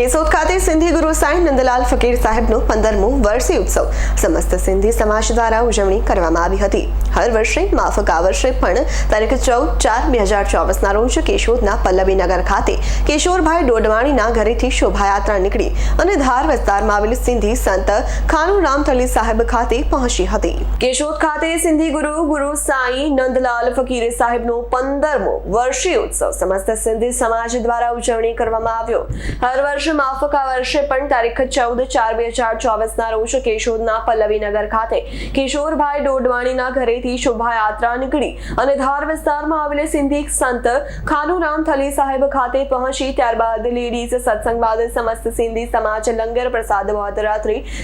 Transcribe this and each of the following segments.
કેશોદ ખાતે સિંધી ગુરુ સાંઈ નંદલાલ ફકીર સાહેબનો પંદરમો વર્ષી ઉત્સવ. સમસ્ત સિંધી સમાજ દ્વારા ઉજવણી કરવામાં આવી હતી. હર વર્ષે, માફક આ વર્ષે પણ તારીખ ચૌદ ચાર બે હજાર ચોવીસના રોજ કેશોદના પલ્લવીનગર ખાતે કિશોરભાઈ ડોડવાણીના ઘરેથી શોભાયાત્રા નીકળી અને ધાર વિસ્તારમાં આવેલી સિંધી સંત ખાનુરામ થલી સાહેબ ખાતે પહોંચી હતી. કેશોદ ખાતે સિંધી ગુરુ ગુરુ સાંઈ નંદલાલ ફકીર સાહેબનો પંદરમો વર્ષીય ઉત્સવ. સમસ્ત સિંધી સમાજ દ્વારા ઉજવણી કરવામાં આવ્યો. હર વર્ષે માફક આ વર્ષે પણ તારીખ ચૌદ ચાર બે હજાર ચોવીસના રોજ કેશોદના પલ્લવીનગર ખાતે કિશોરભાઈ ડોડવાણીના ઘરેથી શોભાયાત્રા નીકળી અને ધાર વિસ્તારમાં આવેલે સિંધી સંત ખાનુરામ થલી સાહેબ ખાતે પહોંચી ત્યારબાદ લેડીઝ સત્સંગ બાદ સમસ્ત સિંધી સમાજ લંગર પ્રસાદ બાદ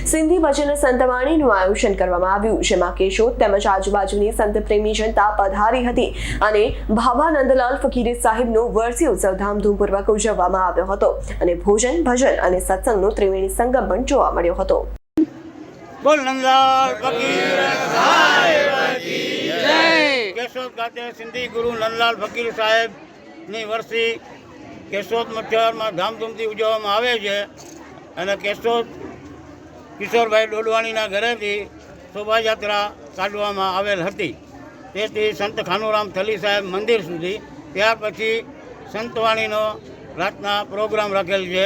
સિંધી ભજન સંતવાણીનું આયોજન કરવામાં આવ્યું, જેમાં કેશોદ તેમજ આજુબાજુની સંત પ્રેમી જનતા પધારી હતી અને ભાભા નંદલાલ ફકીરે સાહેબનો વર્ષી ઉત્સવ ધામધૂમપૂર્વક ઉજવવામાં આવ્યો હતો અને ભોજન ભજન અને સત્સંગનો ત્રિવેણી સંગમ પણ જોવા મળ્યો હતો. બોલ નંદલાલ ફકીર જય. કેશોદ ખાતે સિંધી ગુરુ નંદલાલ ફકીર સાહેબની વરસી કેશોદ મચ્છરમાં ધામધૂમથી ઉજવવામાં આવે છે અને કેશોદ કિશોરભાઈ ડોડવાણીના ઘરેથી શોભાયાત્રા કાઢવામાં આવેલ હતી. તેથી સંત ખાનુરામ થલી સાહેબ મંદિર સુધી. ત્યાર પછી સંતવાણીનો રાતના પ્રોગ્રામ રાખેલ છે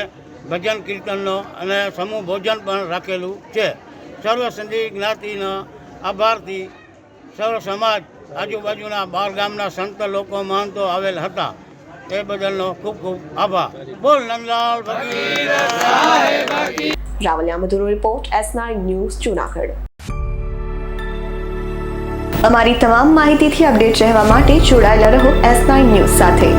ભજન કીર્તનનો અને સમૂહ ભોજન પણ રાખેલું છે. સર્વ સંધિ જ્ઞાતિનો આભારથી સર્વ સમાજ આજુબાજુના બાર ગામના સંત લોકો મહંતો આવેલ હતા. એ બદલનો ખૂબ ખૂબ આભાર. બોલ Nandlal Ravaliya મધુરો report S nine news Junagadh. અમારી તમામ માહિતીથી અપડેટ રહેવા માટે જોડાયેલા રહો એસ નાઇન ન્યૂઝ સાથે.